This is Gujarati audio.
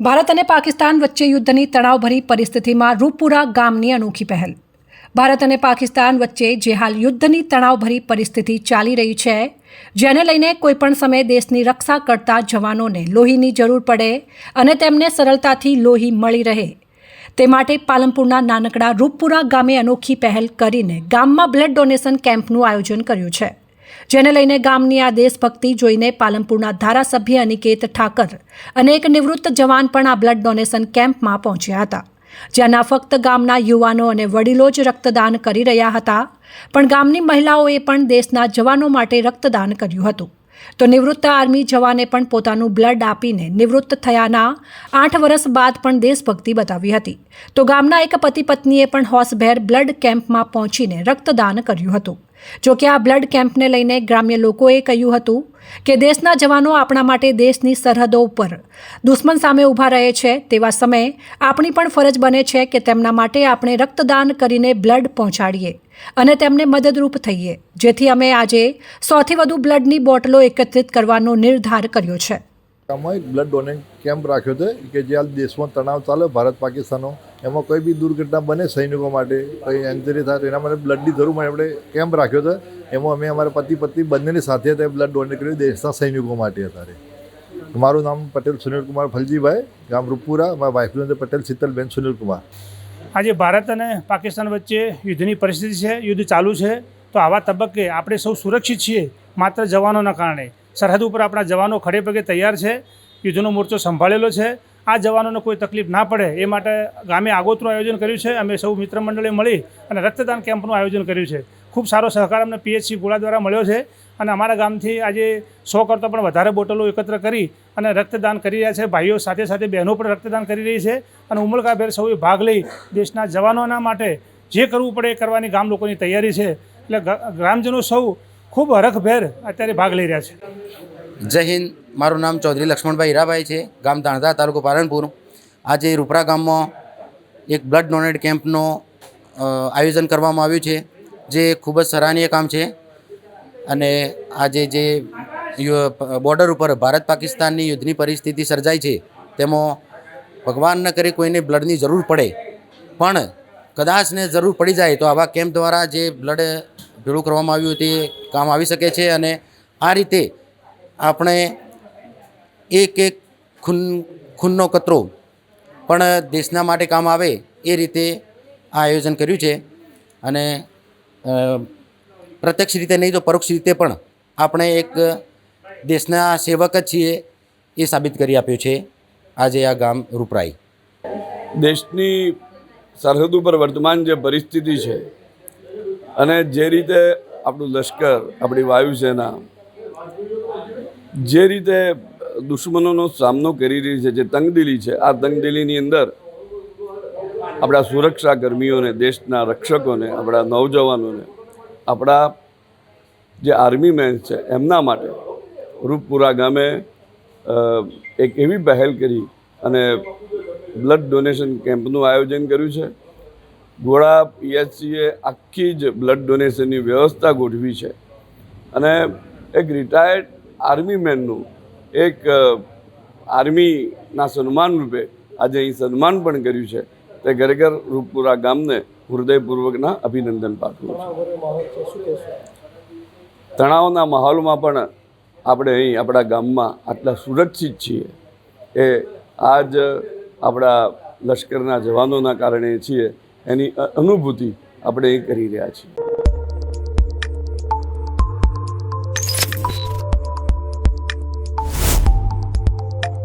ભારત અને પાકિસ્તાન વચ્ચે યુદ્ધની તણાવભરી પરિસ્થિતિમાં રૂપુરા ગામની અનોખી પહેલ. ભારત અને પાકિસ્તાન વચ્ચે જે હાલ યુદ્ધની તણાવભરી પરિસ્થિતિ ચાલી રહી છે, જેને લઈને કોઈપણ સમયે દેશની રક્ષા કરતા જવાનોને લોહીની જરૂર પડે અને તેમને સરળતાથી લોહી મળી રહે. તે માટે પાલનપુરના નાનકડા રૂપપુરા ગામે અનોખી પહેલ કરીને ગામમાં બ્લડ ડોનેશન કેમ્પનું આયોજન કર્યું છે. જેને લઈને ગામની આ દેશભક્તિ જોઈને પાલનપુરના ધારાસભ્ય અનિકેત ઠાકર અને એક નિવૃત્ત જવાન પણ આ બ્લડ ડોનેશન કેમ્પમાં પહોંચ્યા હતા. જ્યાં ફક્ત ગામના યુવાનો અને વડીલો જ રક્તદાન કરી રહ્યા હતા, પણ ગામની મહિલાઓએ પણ દેશના જવાનો માટે રક્તદાન કર્યું હતું. તો નિવૃત્ત આર્મી જવાને પણ પોતાનું બ્લડ આપીને નિવૃત્ત થયાના આઠ વર્ષ બાદ પણ દેશભક્તિ બતાવી હતી. તો ગામના એક પતિ પત્નીએ પણ હોસભેર બ્લડ કેમ્પમાં પહોંચીને રક્તદાન કર્યું હતું. જો કે આ બ્લડ કેમ્પને લઈને ગ્રામ્ય લોકોએ કહ્યું હતું કે દેશના જવાનો આપણા માટે દેશની સરહદો ઉપર દુશ્મન સામે ઊભા રહે છે તેવા સમયે આપણી પણ ફરજ બને છે કે તેમના માટે આપણે રક્તદાન કરીને બ્લડ પહોંચાડીએ અને તેમને મદદરૂપ થઈએ. જેથી અમે આજે સૌથી વધુ બ્લડની બોટલો એકત્રિત કરવાનો નિર્ધાર કર્યો છે. ગામમાં એક બ્લડ ડોનેટ કેમ્પ રાખ્યો હતો કે જે હાલ દેશમાં તણાવ ચાલે, ભારત, પાકિસ્તાનનો. એમાં કોઈ બી દુર્ઘટના બને સૈનિકો માટે, કંઈ એન્જરી થાય એના માટે બ્લડની જરૂર માટે આપણે કેમ્પ રાખ્યો હતો એમાં અમે અમારા પતિ, પત્ની બંનેની સાથે હતા બ્લડ ડોનેટ કર્યું, દેશના સૈનિકો માટે અત્યારે. મારું નામ પટેલ સુનિલકુમાર ફલજીભાઈ, ગામ રૂપપુરા મારા વાઇફનું પટેલ શીતલબેન સુનિલકુમાર. આજે ભારત અને પાકિસ્તાન વચ્ચે યુદ્ધની પરિસ્થિતિ છે, યુદ્ધ ચાલુ છે. તો આવા તબક્કે આપણે સૌ સુરક્ષિત છીએ, માત્ર જવાનોના કારણે. સરહદ ઉપર આપણા જવાનો ખડે પગે તૈયાર છે, યુદ્ધનો મોરચો સંભાળેલો છે. આ જવાનોને કોઈ તકલીફ ના પડે એ માટે ગામે આગોતરું આયોજન કર્યું છે. અમે સૌ મિત્ર મંડળે મળી અને રક્તદાન કેમ્પનું આયોજન કર્યું છે. ખૂબ સારો સહકાર અમને પીએચસી ગોળા દ્વારા મળ્યો છે અને અમારા ગામથી આજે સો કરતાં પણ વધારે બોટલો એકત્ર કરી અને રક્તદાન કરી રહ્યા છે. ભાઈઓ સાથે સાથે બહેનો પણ રક્તદાન કરી રહી છે અને ઉમળકાભેર સૌએ ભાગ લઈ દેશના જવાનોના માટે જે કરવું પડે એ કરવાની ગામ લોકોની તૈયારી છે. એટલે ગ્રામજનો સૌ ખૂબ હરખભેર અત્યારે ભાગ લઈ રહ્યા છે. જય હિન્દ, મારું નામ ચૌધરી લક્ષ્મણભાઈ હીરાભાઈ છે, ગામ તાણધા, તાલુકો પાલનપુર. આજે રૂપરા ગામમાં એક બ્લડ ડોનેટ કેમ્પનું આયોજન કરવામાં આવ્યું છે, જે ખૂબ જ સરાહનીય કામ છે. અને આજે જે બોર્ડર ઉપર ભારત પાકિસ્તાનની યુદ્ધની પરિસ્થિતિ સર્જાઈ છે, તેમાં ભગવાન ન કરે કોઈને બ્લડની જરૂર પડે. પણ કદાચને જરૂર પડી જાય તો આવા કેમ્પ દ્વારા જે બ્લડ ભેળું કરવામાં આવ્યું તે કામ આવી શકે છે અને આ રીતે આપણે એક એક ખૂન ખૂનનો કતરો પણ દેશના માટે કામ આવે એ રીતે આ આયોજન કર્યું છે અને પ્રત્યક્ષ રીતે નહીં તો પરોક્ષ રીતે પણ આપણે એક દેશના સેવક જ છીએ એ સાબિત કરી આપ્યું છે આજે આ ગામ રૂપરાઈ દેશની સરહદ ઉપર વર્તમાન જે પરિસ્થિતિ છે અને જે રીતે આપણું લશ્કર, આપણી વાયુસેના, જે રીતે દુશ્મનોનો સામનો કરી રહી છે, જે તંગદિલી છે, આ તંગદિલીની અંદર આપણા સુરક્ષા કર્મીઓને દેશના રક્ષકોને, આપણા નવજવાનોને, આપણા જે આર્મી મેન છે, એમના માટે રૂપપુરા ગામે એક એવી પહેલ કરી અને બ્લડ ડોનેશન કેમ્પનું આયોજન કર્યું છે. ગોળા પીએચસીએ આખી જ બ્લડ ડોનેશનની વ્યવસ્થા ગોઠવી છે. અને એક રિટાયર્ડ આર્મી મેનનું એક આર્મીના સન્માન રૂપે આજે અહીં સન્માન પણ કર્યું છે. તે ખરેખર રૂપપુરા ગામને હૃદયપૂર્વકના અભિનંદન પાઠવું છું. તણાવના માહોલમાં પણ આપણે અહીં આપણા ગામમાં આટલા સુરક્ષિત છીએ. એ આજ આપણા લશ્કરના જવાનોના કારણે છીએ. એની અનુભૂતિ આપણે એ કરી રહ્યા છીએ.